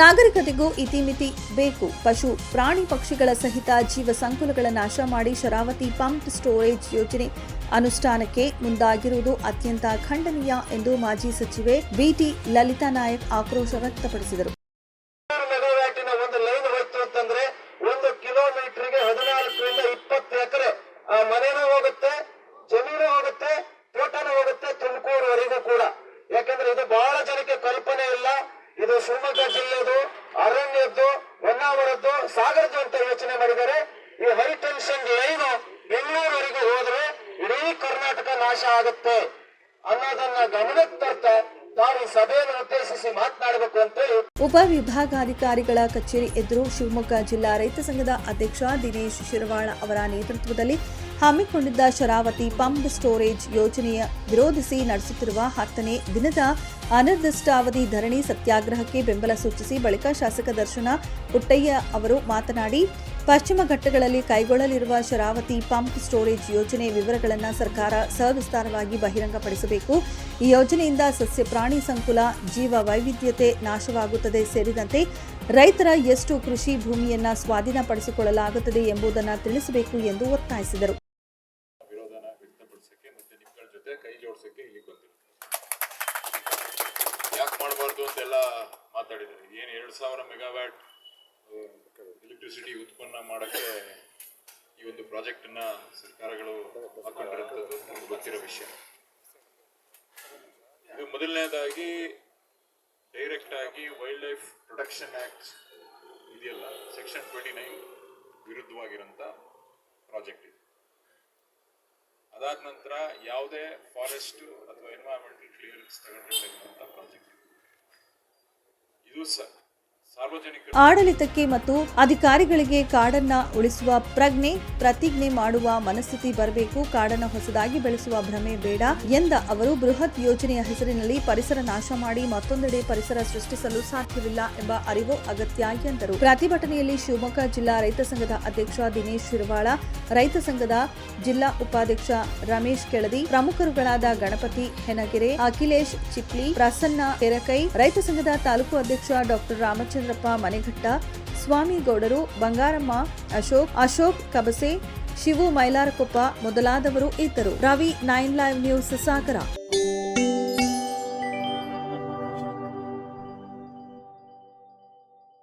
ನಾಗರಿಕತೆಗೂ ಇತಿಮಿತಿ ಬೇಕು. ಪಶು, ಪ್ರಾಣಿ ಪಕ್ಷಿಗಳ ಸಹಿತ ಜೀವ ಸಂಕುಲಗಳ ನಾಶ ಮಾಡಿ ಶರಾವತಿ ಪಂಪ್ ಸ್ಟೋರೇಜ್ ಯೋಜನೆ ಅನುಷ್ಠಾನಕ್ಕೆ ಮುಂದಾಗಿರುವುದು ಅತ್ಯಂತ ಖಂಡನೀಯ ಎಂದು ಮಾಜಿ ಸಚಿವೆ ಬಿಟಿ ಲಲಿತಾ ನಾಯಕ್ ಆಕ್ರೋಶ ವ್ಯಕ್ತಪಡಿಸಿದರು. ಮನೇನೂ ಹೋಗುತ್ತೆ, ಜಮೀನು ಹೋಗುತ್ತೆ, ತೋಟನೂ ಹೋಗುತ್ತೆ ತುಮಕೂರುವರೆಗೂ ಕೂಡ. ಶಿವಮೊಗ್ಗ ಜಿಲ್ಲೆದು, ಅರಣ್ಯದ್ದು, ಹೊನ್ನಾವರದ್ದು ಸಾಗರದ್ದು ಅಂತ ಯೋಚನೆ ಮಾಡಿದರೆ ಈ ಹೈ ಟೆನ್ಷನ್ ಲೈನ್ ಬೆಂಗಳೂರವರೆಗೂ ಹೋದ್ರೆ ಇಡೀ ಕರ್ನಾಟಕ ನಾಶ ಆಗುತ್ತೆ ಅನ್ನೋದನ್ನ ಗಮನಕ್ಕೆ ತರ್ತಾ ಉಪವಿಭಾಗಾಧಿಕಾರಿಗಳ ಕಚೇರಿ ಎದುರು ಶಿವಮೊಗ್ಗ ಜಿಲ್ಲಾ ರೈತ ಸಂಘದ ಅಧ್ಯಕ್ಷ ದಿನೇಶ್ ಶಿರವಾಳ ಅವರ ನೇತೃತ್ವದಲ್ಲಿ ಹಮ್ಮಿಕೊಂಡಿದ್ದ ಶರಾವತಿ ಪಂಪ್ ಸ್ಟೋರೇಜ್ ಯೋಜನೆಯ ವಿರೋಧಿಸಿ ನಡೆಸುತ್ತಿರುವ ಹತ್ತನೇ ದಿನದ ಅನಿರ್ದಿಷ್ಟಾವಧಿ ಧರಣಿ ಸತ್ಯಾಗ್ರಹಕ್ಕೆ ಬೆಂಬಲ ಸೂಚಿಸಿ ಬಳಿಕ ಶಾಸಕ ದರ್ಶನ ಪುಟ್ಟಯ್ಯ ಅವರು ಮಾತನಾಡಿ, ಪಶ್ಚಿಮ ಘಟ್ಟಗಳಲ್ಲಿ ಕೈಗೊಳ್ಳಲಿರುವ ಶರಾವತಿ ಪಂಪ್ ಸ್ಟೋರೇಜ್ ಯೋಜನೆ ವಿವರಗಳನ್ನು ಸರ್ಕಾರ ಸವಿಸ್ತಾರವಾಗಿ ಬಹಿರಂಗಪಡಿಸಬೇಕು. ಈ ಯೋಜನೆಯಿಂದ ಸಸ್ಯ, ಪ್ರಾಣಿ ಸಂಕುಲ, ಜೀವ ವೈವಿಧ್ಯತೆ ನಾಶವಾಗುತ್ತದೆ. ಸೇರಿದಂತೆ ರೈತರ ಎಷ್ಟು ಕೃಷಿ ಭೂಮಿಯನ್ನು ಸ್ವಾಧೀನಪಡಿಸಿಕೊಳ್ಳಲಾಗುತ್ತದೆ ಎಂಬುದನ್ನು ತಿಳಿಸಬೇಕು ಎಂದು ಒತ್ತಾಯಿಸಿದರು. ಜೊತೆ ಕೈ ಜೋಡ್ಸಕ್ಕೆ ಇಲ್ಲಿ ಬಂದಿರೋದು. ಯಾಕೆ ಮಾಡಬಾರ್ದು ಅಂತೆಲ್ಲ ಮಾತಾಡಿದ್ದಾರೆ. ಏನು ಎರಡು ಸಾವಿರ ಮೆಗಾವ್ಯಾಟ್ ಎಲೆಕ್ಟ್ರಿಸಿಟಿ ಉತ್ಪನ್ನ ಮಾಡೋಕ್ಕೆ ಈ ಒಂದು ಪ್ರಾಜೆಕ್ಟನ್ನ ಸರ್ಕಾರಗಳು ಹಾಕೊಂಡಿರುವಂಥದ್ದು ನಮ್ಗೆ ಗೊತ್ತಿರೋ ವಿಷಯ. ಇದು ಮೊದಲನೇದಾಗಿ ಡೈರೆಕ್ಟ್ ಆಗಿ ವೈಲ್ಡ್ ಲೈಫ್ ಪ್ರೊಟೆಕ್ಷನ್ ಆಕ್ಟ್ ಇದೆಯಲ್ಲ ಸೆಕ್ಷನ್ ಟ್ವೆಂಟಿ ನೈನ್ ವಿರುದ್ಧವಾಗಿರೋಂಥ ಪ್ರಾಜೆಕ್ಟ್ ಇದು. ಅದಾದ ನಂತರ ಯಾವುದೇ ಫಾರೆಸ್ಟ್ ಅಥವಾ ಎನ್ವೈರನ್ಮೆಂಟಲ್ ಕ್ಲಿಯರೆನ್ಸ್ ತಗೊಂಡಿರ್ತಕ್ಕಂಥ ಪ್ರಾಜೆಕ್ಟ್ ಇದು ಸ ಸಾರ್ವಜನಿಕ ಆಡಳಿತಕ್ಕೆ ಮತ್ತು ಅಧಿಕಾರಿಗಳಿಗೆ ಕಾಡನ್ನ ಉಳಿಸುವ ಪ್ರಜ್ಞೆ, ಪ್ರತಿಜ್ಞೆ ಮಾಡುವ ಮನಸ್ಥಿತಿ ಬರಬೇಕು. ಕಾಡನ್ನ ಹೊಸದಾಗಿ ಬೆಳೆಸುವ ಭ್ರಮೆ ಬೇಡ ಎಂದ ಅವರು, ಬೃಹತ್ ಯೋಜನೆಯ ಹೆಸರಿನಲ್ಲಿ ಪರಿಸರ ನಾಶ ಮಾಡಿ ಮತ್ತೊಂದೆಡೆ ಪರಿಸರ ಸೃಷ್ಟಿಸಲು ಸಾಧ್ಯವಿಲ್ಲ ಎಂಬ ಅರಿವು ಅಗತ್ಯ ಎಂದರು. ಪ್ರತಿಭಟನೆಯಲ್ಲಿ ಶಿವಮೊಗ್ಗ ಜಿಲ್ಲಾ ರೈತ ಸಂಘದ ಅಧ್ಯಕ್ಷ ದಿನೇಶ್ ಶಿರವಾಳ, ರೈತ ಸಂಘದ ಜಿಲ್ಲಾ ಉಪಾಧ್ಯಕ್ಷ ರಮೇಶ್ ಕೆಳದಿ, ಪ್ರಮುಖರುಗಳಾದ ಗಣಪತಿ ಹೆನಗೆರೆ, ಅಖಿಲೇಶ್ ಚಿಪ್ಲಿ, ಪ್ರಸನ್ನ ತೆರಕೈ ರೈತ ಸಂಘದ ತಾಲೂಕು ಅಧ್ಯಕ್ಷ ಡಾಕ್ಟರ್ ರಾಮಚಂದ್ರಪ್ಪ ಮನೆಘಟ್ಟ, ಸ್ವಾಮಿಗೌಡರು ಬಂಗಾರಮ್ಮ, ಅಶೋಕ್ ಅಶೋಕ್ ಕಬಸೆ, ಶಿವು ಮೈಲಾರಕೊಪ್ಪ ಮೊದಲಾದವರು ಇದ್ದರು. Ravi, nine live news, Sagara.